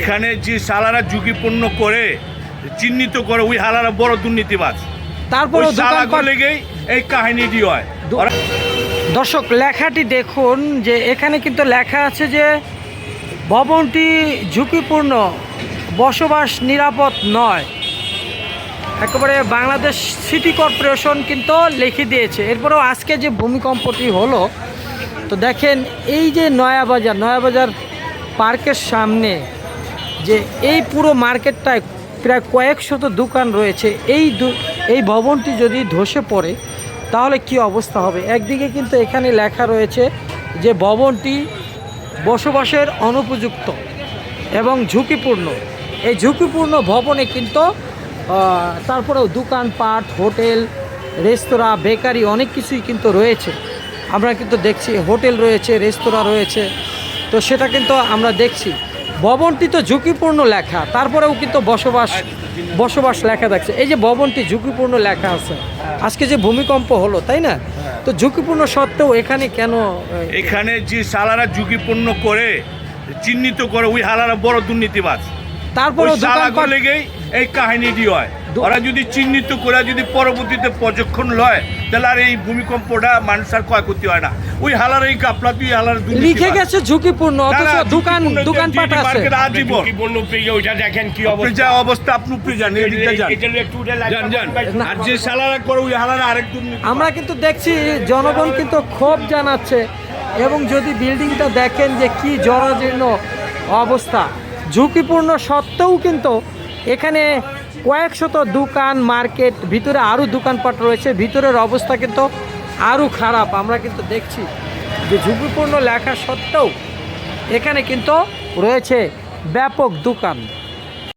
এখানে যে সালারা ঝুঁকিপূর্ণ করে চিহ্নিত করে ওই হালারা বড় দুর্নীতিবাজ। তারপরে লেগেই এই কাহিনীটি হয়। দর্শক লেখাটি দেখুন যে এখানে কিন্তু লেখা আছে যে ভবনটি ঝুঁকিপূর্ণ বসবাস নিরাপদ নয়। একেবারে বাংলাদেশ সিটি কর্পোরেশন কিন্তু লিখে দিয়েছে। এরপরেও আজকে যে ভূমিকম্পটি হলো তো দেখেন এই যে নয়াবাজার নয়াবাজার পার্কের সামনে যে এই পুরো মার্কেটটায় প্রায় কয়েক শত দোকান রয়েছে, এই এই ভবনটি যদি ধসে পড়ে, তাহলে কি অবস্থা হবে? একদিকে কিন্তু এখানে লেখা রয়েছে যে ভবনটি বসবাসের অনুপযুক্ত এবং ঝুঁকিপূর্ণ। এই ঝুঁকিপূর্ণ ভবনে কিন্তু তারপরেও দোকানপাট, হোটেল, রেস্তোরাঁ, বেকারি অনেক কিছুই কিন্তু রয়েছে। আমরা কিন্তু দেখছি, হোটেল রয়েছে, রেস্তোরাঁ রয়েছে। তো সেটা কিন্তু আমরা দেখছি। ভবনটি তো ঝুঁকিপূর্ণ লেখা, তারপরেও কিন্তু বসবাস বসবাস লেখা দেখছে এই যে ভবনটি ঝুঁকিপূর্ণ লেখা আছে, আজকে যে ভূমিকম্প হলো, তাই না? তো ঝুঁকিপূর্ণ সত্ত্বেও এখানে কেন এখানে যে সালারা ঝুঁকিপূর্ণ করে, চিহ্নিত করে, ওই হালারা বড় দুর্নীতিবাজ। ওই তারপরেও লেগেই এই কাহিনীটি হয়? ওরা যদি চিহ্নিত করে যদি পরবর্তীতে প্রজক্ষণ লয় তাহলে আর এই ভূমিকম্পটা মানুষ আর ক্ষয়ক্ষতি হয় না। ওই হালার এই কাপলা তুই হালার লিখে গেছে ঝুঁকিপূর্ণ অথচ দোকান দোকানপাট আছে। আজীবন ঝুঁকিপূর্ণ পেয়ে ওইটা দেখেন কি অবস্থা? যা অবস্থা আপনি উপরে যান এদিকটা যান। এটা একটু উঠে যান যান। না। আর যে সালারা করে ওই হালারা আরেক দুর্নীতি আমরা কিন্তু দেখছি জনগণ কিন্তু ক্ষোভ জানাচ্ছে এবং যদি বিল্ডিংটা দেখেন যে কি জরাজীর্ণ অবস্থা। ঝুঁকিপূর্ণ সত্ত্বেও কিন্তু এখানে কয়েকশত দোকান, মার্কেট, ভিতরে আরও দোকানপাট রয়েছে, ভিতরের অবস্থা কিন্তু আরও খারাপ। আমরা কিন্তু দেখছি যে ঝুঁকিপূর্ণ লেখা সত্ত্বেও এখানে কিন্তু রয়েছে ব্যাপক দোকান।